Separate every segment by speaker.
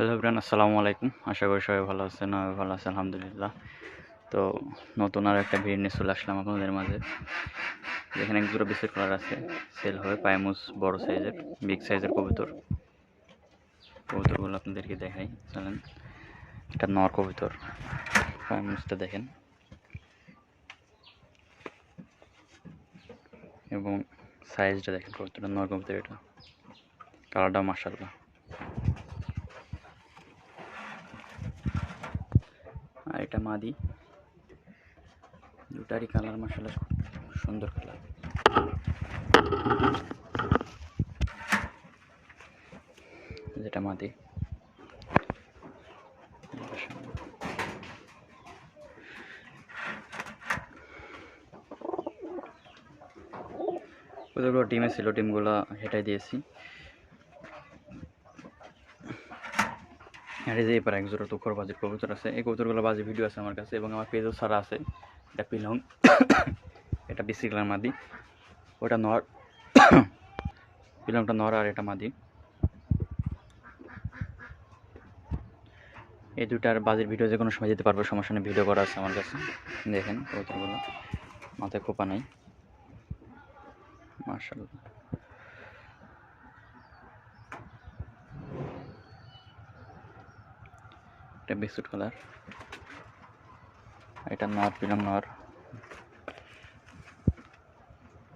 Speaker 1: Hello bran আসসালামু আলাইকুম। আশা করি সবাই ভালো আছেন আমি ভালো আছি, আলহামদুলিল্লাহ। তো নতুন আর একটা ভিড় নিয়ে চলে আসলাম আপনাদের মাঝে। যেখানে এক দুটো বিস্কুট কালার আছে সেল হবে পায়মুস বড় সাইজের বিগ সাইজের কবুতর। কবুতরগুলো আপনাদেরকে দেখাই, চলেন। এটা নর কবুতর পায়মুসটা দেখেন। এবং সাইজটা দেখেন কবুতরটা, নর কবুতর এটা। কালারটাও মার্শাল্লাহ আর এটা মাদি। দুটারই কালার মাসালা সুন্দর কালার। যেটা মাদি। টিমে ছিল টিমগুলো হেঁটাই দিয়েছি। আর যে এবার এক জোড়া বাজির কবুতর আছে। এই কবুতরগুলো বাজি ভিডিও আছে আমার কাছে এবং আমার পেজও ছাড়া আছে। এটা পিলং। এটা বিসি কালার মাদি। ওটা নর। পিলংটা নর আর এটা মাদি। এই দুটার বাজির ভিডিও যে কোনো সময় যেতে পারব, সমস্যা নেই ভিডিও করা আছে আমার কাছে। দেখেন কবুতরগুলো। মাথায় খোপা নাই। মার্শাল্লাহ এটা বিস্কুট কালার এটা নর পিলাম নর।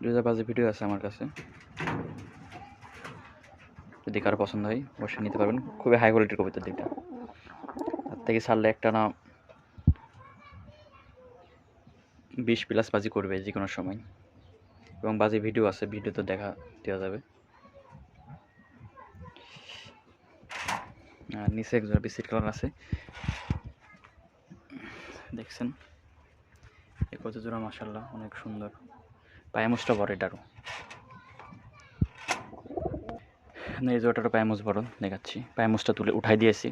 Speaker 1: দুটা বাজে ভিডিও আছে আমার কাছে। যদি কারও পছন্দ হয়, অবশ্যই নিতে পারবেন। খুবই হাই কোয়ালিটির কবিতার দিকটা। তার থেকে ছাড়লে একটা না বিশ প্লাস বাজি করবে যে কোনো সময়। এবং বাজি ভিডিও আছে ভিডিও তো দেখা দেওয়া যাবে। আর নিচে একজন বিস্কিট কালার আছে। দেখছেন? এই কত জোড়া মাসাল্লাহ অনেক সুন্দর। পায়ামুসটা বড় এটারও এই জোড়াটারও পায়ামুস বড়, দেখাচ্ছি। পায়ামুসটা তুলে উঠাই দিয়েছি।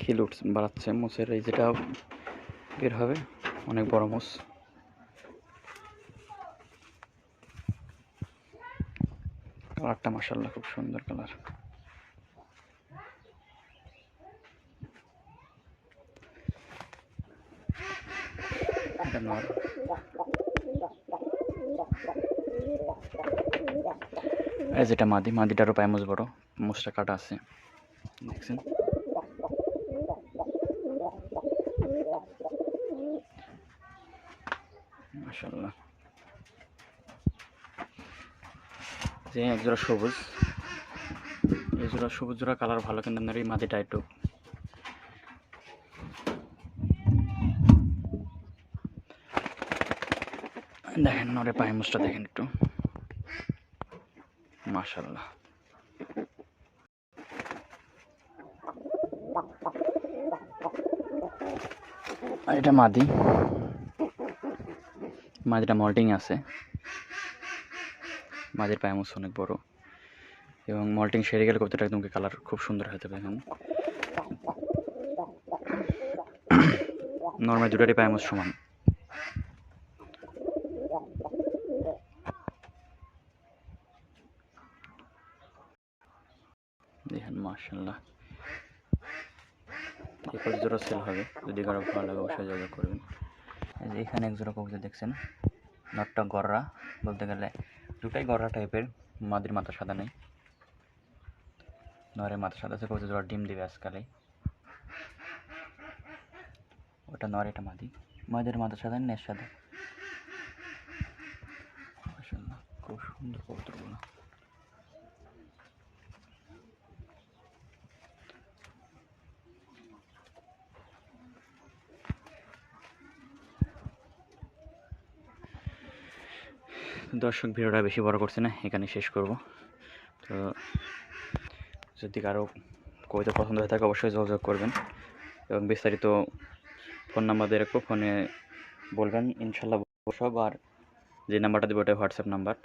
Speaker 1: খিল উঠ বাড়াচ্ছে মুসের এই যেটা বের হবে, অনেক বড় মুস কালারটা মাসাল্লাহ খুব সুন্দর কালার। যেটা মাদি, মাদিটারও পায় মুজ বড় মুসটা কাটা আছে। দেখছেন? মাসাল্লাহ যে এক জোড়া সবুজ। এই জোড়া সবুজ জোড়া কালার ভালো, কিন্তু আপনার এই মাটিটা একটু দেখেন, নরে পায়ে মুসটা দেখেন একটু। মাশাল্লাহ আর এটা মাদি। মাদিটা মল্টিং আছে। মাদির পায়ামুস অনেক বড়। এবং মল্টিং সেরে গেলে কতটা একদম কালার খুব সুন্দর হতে পারে এখন। নর্মাল দুটারই পায়ামুস সমান। মার্শাল্লাহ জোড়া সেল হবে। যদি কারও ভালো লাগে অবশ্যই যোগাযোগ করবেন। এখানে এক জোড়া কবুতর দেখছেন। নটটা গররা বলতে গেলে দুটাই গররা টাইপের মাদির মাথা সাদা নেই। নরের মাথা সাদা আছে কবুতর ডিম দেবে আজকালে ওটা নর, এটা মাদি। মাদের মাথা সাদা নেই সাদা খুব সুন্দর কবুতরগুলো দর্শক ভিডিওটা বেশি বড় করছে না এখানে শেষ করব। তো যদি কারও কবিতা পছন্দ হয়ে থাকে অবশ্যই যোগাযোগ করবেন এবং বিস্তারিত ফোন নাম্বার দিয়ে রাখব, ফোনে বলবেন, ইনশাল্লাহ সব। আর যে নাম্বারটা দেবো ওটা WhatsApp number,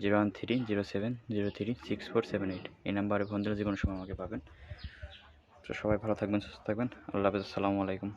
Speaker 1: zero one three, zero seven, zero three, six four, seven eight. এই নাম্বারে ফোন দিলে যে কোনো সময় আমাকে পাবেন। তো সবাই ভালো থাকবেন, সুস্থ থাকবেন। আল্লাহ হাফেজ, আসসালামু আলাইকুম।